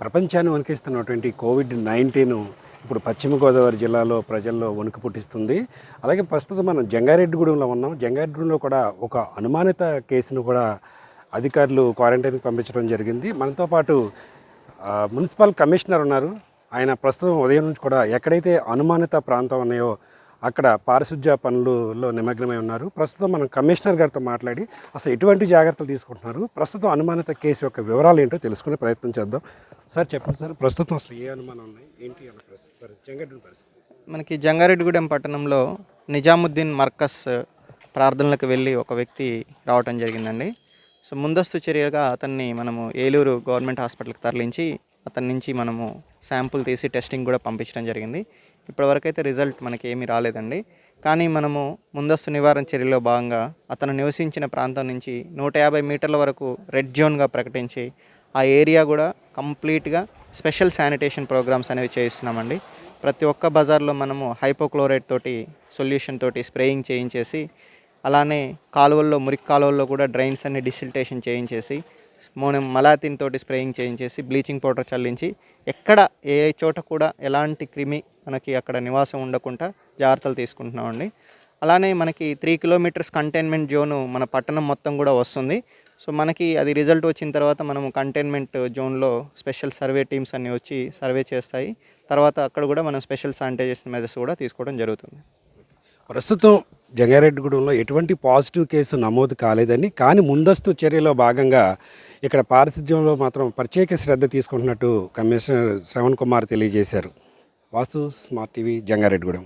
ప్రపంచాన్ని వణికిస్తున్నటువంటి Covid nineteen ఇప్పుడు పశ్చిమ గోదావరి జిల్లాలో ప్రజల్లో వణుకు పుట్టిస్తుంది. అలాగే ప్రస్తుతం మనం జంగారెడ్డిగూడెంలో ఉన్నాం. జంగారెడ్డిగూడెంలో కూడా ఒక అనుమానిత కేసును కూడా అధికారులు క్వారంటైన్కి పంపించడం జరిగింది. మనతో పాటు మున్సిపల్ కమిషనర్ ఉన్నారు. ఆయన ప్రస్తుతం ఉదయం నుంచి కూడా ఎక్కడైతే అనుమానిత ప్రాంతం ఉన్నాయో అక్కడ పారిశుద్ధ్య పనులలో నిమగ్నమై ఉన్నారు. ప్రస్తుతం మనం కమిషనర్ గారితో మాట్లాడి అసలు ఎటువంటి జాగ్రత్తలు తీసుకుంటున్నారు? ప్రస్తుతం అనుమానిత కేసు యొక్క వివరాలు ఏంటో తెలుసుకునే ప్రయత్నం చేద్దాం. సార్ చెప్పండి సార్ ప్రస్తుతం అసలు ఏ అనుమానం ఉన్నాయి? ఏంటి అన్న పరిస్థితి? పరి- పరిస్థితి? మనకి జంగారెడ్డిగూడెం పట్టణంలో నిజాముద్దీన్ మర్కస్ ప్రార్థనలకు వెళ్ళి ఒక వ్యక్తి రావటం జరిగిందండి. సో ముందస్తు చర్యగా అతన్ని మనము ఏలూరు గవర్నమెంట్ హాస్పిటల్కి తరలించి అతని నుంచి మనము శాంపుల్ తీసి టెస్టింగ్ కూడా పంపించడం జరిగింది. ఇప్పటివరకు అయితే రిజల్ట్ మనకి ఏమీ రాలేదండి. కానీ మనము ముందస్తు నివారణ చర్యలో భాగంగా అతను నివసించిన ప్రాంతం నుంచి నూట యాభై మీటర్ల వరకు రెడ్ జోన్గా ప్రకటించి ఆ ఏరియా కూడా కంప్లీట్గా స్పెషల్ శానిటేషన్ ప్రోగ్రామ్స్ అనేవి చేయిస్తున్నామండి. ప్రతి ఒక్క బజార్లో మనము హైపోక్లోరైడ్ తోటి సొల్యూషన్ తోటి స్ప్రేయింగ్ చేయించేసి అలానే కాలువల్లో మురికి కాలువల్లో కూడా డ్రైన్స్ అన్ని డిసిల్టేషన్ చేయించేసి మనం మలాతిన్ తోటి స్ప్రేయింగ్ చేయించేసి బ్లీచింగ్ పౌడర్ చల్లించి ఎక్కడ ఏ చోట కూడా ఎలాంటి క్రిమి మనకి అక్కడ నివాసం ఉండకుండా జాగ్రత్తలు తీసుకుంటున్నామండి. అలానే మనకి త్రీ కిలోమీటర్స్ కంటైన్మెంట్ జోను మన పట్టణం మొత్తం కూడా వస్తుంది. సో మనకి అది రిజల్ట్ వచ్చిన తర్వాత మనము కంటైన్మెంట్ జోన్లో స్పెషల్ సర్వే టీమ్స్ అన్నీ వచ్చి సర్వే చేస్తాయి. తర్వాత అక్కడ కూడా మనం స్పెషల్ శానిటైజేషన్ మెజర్స్ కూడా తీసుకోవడం జరుగుతుంది. ప్రస్తుతం జంగారెడ్డిగూడెంలో ఎటువంటి పాజిటివ్ కేసు నమోదు కాలేదని కానీ ముందస్తు చర్యలో భాగంగా ఇక్కడ పారిశుధ్యంలో మాత్రం ప్రత్యేక శ్రద్ధ తీసుకుంటున్నట్టు కమిషనర్ శ్రవణ్ కుమార్ తెలియజేశారు. Vasu smart TV Jangareddygudem.